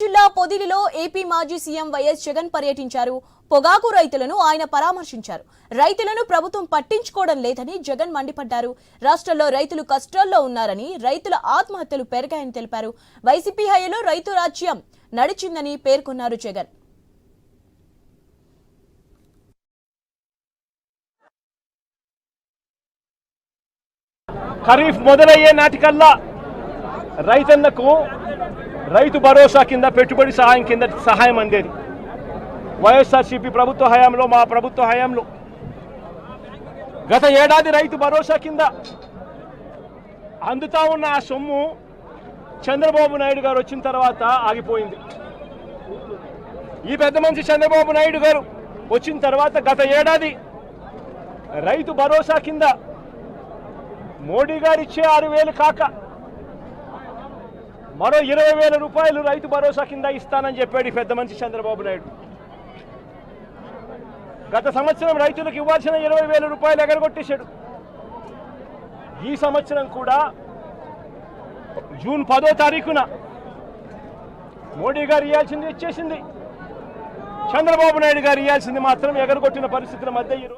జిల్లా పొదిలిలో ఏపీ మాజీ సీఎం వైఎస్ జగన్ పర్యటించారు. పొగాకు రైతులను ఆయన పరామర్శించారు. రైతులను ప్రభుత్వం పట్టించుకోవడం లేదని జగన్ మండిపడ్డారు. రాష్ట్రంలో రైతులు కష్టాల్లో ఉన్నారని రైతుల ఆత్మహత్యలు పెరిగాయని తెలిపారు. వైసీపీ హయాంలో రైతు రాజ్యం నడిచిందని పేర్కొన్నారు జగన్. ఖరీఫ్ మొదలయ్యే నాటికల్లా రైతన్నకు రైతు భరోసా కింద పెట్టుబడి సహాయం కింద సహాయం అందేది. వైఎస్ఆర్సీపీ ప్రభుత్వ హయాంలో మా ప్రభుత్వ హయాంలో గత ఏడాది రైతు భరోసా కింద అందుతా ఉన్న ఆ సొమ్ము చంద్రబాబు నాయుడు గారు వచ్చిన తర్వాత ఆగిపోయింది. ఈ పెద్ద మనిషి చంద్రబాబు నాయుడు గారు వచ్చిన తర్వాత గత ఏడాది రైతు భరోసా కింద మోడీ గారు ఇచ్చే ఆరు వేలు కాక మరో ఇరవై వేల రూపాయలు రైతు భరోసా కింద ఇస్తానని చెప్పాడు పెద్ద మనిషి చంద్రబాబు నాయుడు. గత సంవత్సరం రైతులకు ఇవ్వాల్సిన ఇరవై వేల రూపాయలు ఎగరగొట్టేశాడు. ఈ సంవత్సరం కూడా జూన్ పదో తారీఖున మోడీ గారు ఇవ్వాల్సింది ఇచ్చేసింది. చంద్రబాబు నాయుడు గారు ఇవ్వాల్సింది మాత్రం ఎగరగొట్టిన పరిస్థితుల మధ్య ఈరోజు